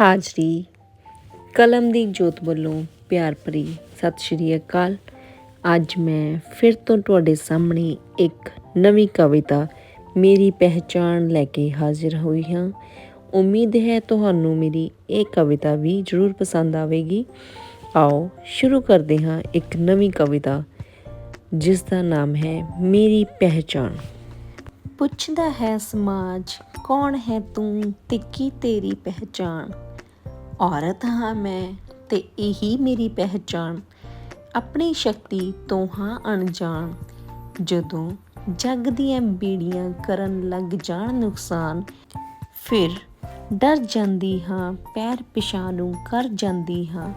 ਹਾਜ਼ਰੀ। ਕਲਮ ਦੀ ਜੋਤ ਵੱਲੋਂ ਪਿਆਰ ਭਰੀ ਸਤਿ ਸ਼੍ਰੀ ਅਕਾਲ। ਅੱਜ ਮੈਂ ਫਿਰ ਤੋਂ ਤੁਹਾਡੇ ਸਾਹਮਣੇ ਇੱਕ ਨਵੀਂ ਕਵਿਤਾ ਮੇਰੀ ਪਹਿਚਾਣ ਲੈ ਕੇ ਹਾਜ਼ਰ ਹੋਈ ਹਾਂ। ਉਮੀਦ ਹੈ ਤੁਹਾਨੂੰ ਮੇਰੀ ਇਹ ਕਵਿਤਾ ਵੀ ਜ਼ਰੂਰ ਪਸੰਦ ਆਵੇਗੀ। ਆਓ ਸ਼ੁਰੂ ਕਰਦੇ ਹਾਂ ਇੱਕ ਨਵੀਂ ਕਵਿਤਾ ਜਿਸ ਦਾ ਨਾਮ ਹੈ ਮੇਰੀ ਪਹਿਚਾਣ। ਪੁੱਛਦਾ ਹੈ ਸਮਾਜ, ਕੌਣ ਹੈ ਤੂੰ ਤੇ ਕੀ ਤੇਰੀ ਪਹਿਚਾਣ? ਔਰਤ ਹਾਂ ਮੈਂ ਤੇ ਇਹੀ ਮੇਰੀ ਪਹਿਚਾਣ। ਆਪਣੀ ਸ਼ਕਤੀ ਤੋਂ ਹਾਂ ਅਣਜਾਣ। ਜਦੋਂ ਜੱਗ ਦੀਆਂ ਬੀੜੀਆਂ ਕਰਨ ਲੱਗ ਜਾਣ ਨੁਕਸਾਨ, ਫਿਰ ਡਰ ਜਾਂਦੀ ਹਾਂ, ਪੈਰ ਪਿਛਾਂ ਨੂੰ ਕਰ ਜਾਂਦੀ ਹਾਂ।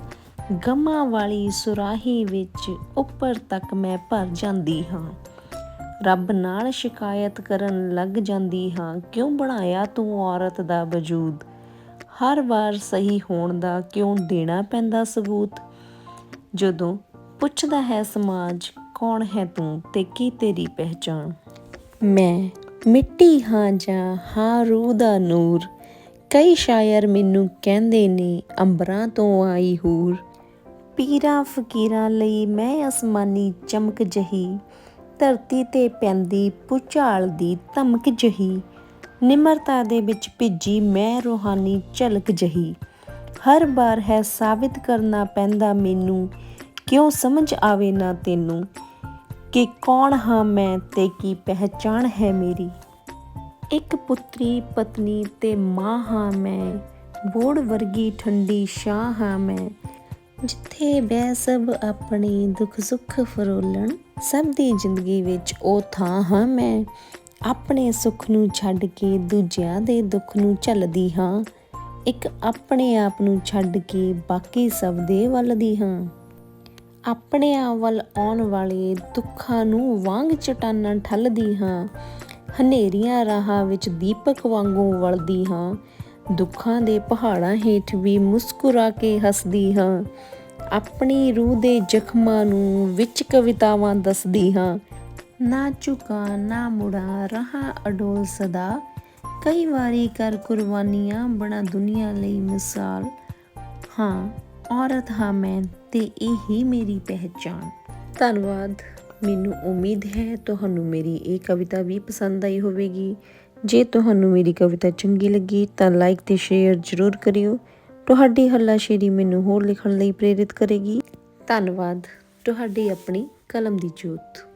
ਗਮਾਂ ਵਾਲੀ ਸੁਰਾਹੀ ਵਿੱਚ ਉੱਪਰ ਤੱਕ ਮੈਂ ਭਰ ਜਾਂਦੀ ਹਾਂ। ਰੱਬ ਨਾਲ ਸ਼ਿਕਾਇਤ ਕਰਨ ਲੱਗ ਜਾਂਦੀ ਹਾਂ। ਕਿਉਂ ਬਣਾਇਆ ਤੂੰ ਔਰਤ ਦਾ ਵਜੂਦ? ਹਰ ਵਾਰ ਸਹੀ ਹੋਣ ਦਾ ਕਿਉਂ ਦੇਣਾ ਪੈਂਦਾ ਸਬੂਤ? ਜਦੋਂ ਪੁੱਛਦਾ ਹੈ ਸਮਾਜ, ਕੌਣ ਹੈ ਤੂੰ ਤੇ ਕੀ ਤੇਰੀ ਪਹਿਚਾਣ? ਮੈਂ ਮਿੱਟੀ ਹਾਂ ਜਾਂ ਹਾਂ ਰੂਹ ਦਾ ਨੂਰ? ਕਈ ਸ਼ਾਇਰ ਮੈਨੂੰ ਕਹਿੰਦੇ ਨੇ, ਅੰਬਰਾਂ ਤੋਂ ਆਈ ਹੂਰ। ਪੀਰਾਂ, ਫਕੀਰਾਂ ਲਈ ਮੈਂ ਅਸਮਾਨੀ ਚਮਕ ਜਹੀ। ਧਰਤੀ ਤੇ ਪੈਂਦੀ ਪੁਚਾਲ ਦੀ ਧਮਕ ਜਹੀ। ਨਿਮਰਤਾ ਦੇ ਵਿੱਚ ਭਿੱਜੀ ਮੈਂ ਰੂਹਾਨੀ ਝਲਕ ਜਹੀ। ਹਰ ਵਾਰ ਹੈ ਸਾਬਿਤ ਕਰਨਾ ਪੈਂਦਾ ਮੈਨੂੰ, ਕਿਉਂ ਸਮਝ ਆਵੇ ਨਾ ਤੈਨੂੰ? ਕਿ ਕੌਣ ਹਾਂ ਮੈਂ ਤੇ ਕੀ ਪਹਿਚਾਣ ਹੈ ਮੇਰੀ? ਇੱਕ ਪੁੱਤਰੀ ਪਤਨੀ ਤੇ ਮਾਂ ਹਾਂ ਮੈਂ, ਬੋੜ ਵਰਗੀ ਠੰਡੀ ਸ਼ਾਹ ਹਾਂ ਮੈਂ। ਜਿੱਥੇ ਬੈ ਸਭ ਆਪਣੀ ਦੁੱਖ ਸੁੱਖ ਫਰੋਲਣ, ਸਭ ਦੀ ਜ਼ਿੰਦਗੀ ਵਿੱਚ ਉਹ ਥਾਂ ਹਾਂ ਮੈਂ। ਆਪਣੇ ਸੁੱਖ ਨੂੰ ਛੱਡ ਕੇ ਦੂਜਿਆਂ ਦੇ ਦੁੱਖ ਨੂੰ ਝੱਲਦੀ ਹਾਂ। ਇੱਕ ਆਪਣੇ ਆਪ ਨੂੰ ਛੱਡ ਕੇ ਬਾਕੀ ਸਭ ਦੇ ਵੱਲਦੀ ਹਾਂ। ਆਪਣੇ ਆਪ ਵੱਲ ਆਉਣ ਵਾਲੇ ਦੁੱਖਾਂ ਨੂੰ ਵਾਂਗ ਚਟਾਨਾਂ ਠੱਲਦੀ ਹਾਂ। ਹਨੇਰੀਆਂ ਰਾਹਾਂ ਵਿੱਚ ਦੀਪਕ ਵਾਂਗੂ ਵਲਦੀ ਹਾਂ। ਦੁੱਖਾਂ ਦੇ ਪਹਾੜਾਂ ਹੇਠ ਵੀ ਮੁਸਕਰਾ ਕੇ ਹੱਸਦੀ ਹਾਂ। ਆਪਣੀ ਰੂਹ ਦੇ ਜ਼ਖਮਾਂ ਨੂੰ ਵਿੱਚ ਕਵਿਤਾਵਾਂ ਦੱਸਦੀ ਹਾਂ। ਨਾ ਝੁਕਾ, ਨਾ ਮੁੜਾ, ਰਹਾ ਅਡੋਲ ਸਦਾ। ਕਈ ਵਾਰੀ ਕਰ ਕੁਰਬਾਨੀਆਂ ਬਣਾ ਦੁਨੀਆ ਲਈ ਮਿਸਾਲ। ਹਾਂ, ਔਰਤ ਹਾਂ ਮੈਂ ਤੇ ਇਹ ਹੀ ਮੇਰੀ ਪਹਿਚਾਣ। ਧੰਨਵਾਦ। ਮੈਨੂੰ ਉਮੀਦ ਹੈ ਤੁਹਾਨੂੰ ਮੇਰੀ ਇਹ ਕਵਿਤਾ ਵੀ ਪਸੰਦ ਆਈ ਹੋਵੇਗੀ। ਜੇ ਤੁਹਾਨੂੰ ਮੇਰੀ ਕਵਿਤਾ ਚੰਗੀ ਲੱਗੀ ਤਾਂ ਲਾਈਕ ਤੇ ਸ਼ੇਅਰ ਜ਼ਰੂਰ ਕਰਿਓ। ਤੁਹਾਡੀ ਹੱਲਾਸ਼ੇਰੀ ਮੈਨੂੰ ਹੋਰ ਲਿਖਣ ਲਈ ਪ੍ਰੇਰਿਤ ਕਰੇਗੀ। ਧੰਨਵਾਦ। ਤੁਹਾਡੀ ਆਪਣੀ ਕਲਮ ਦੀ ਜੋਤ।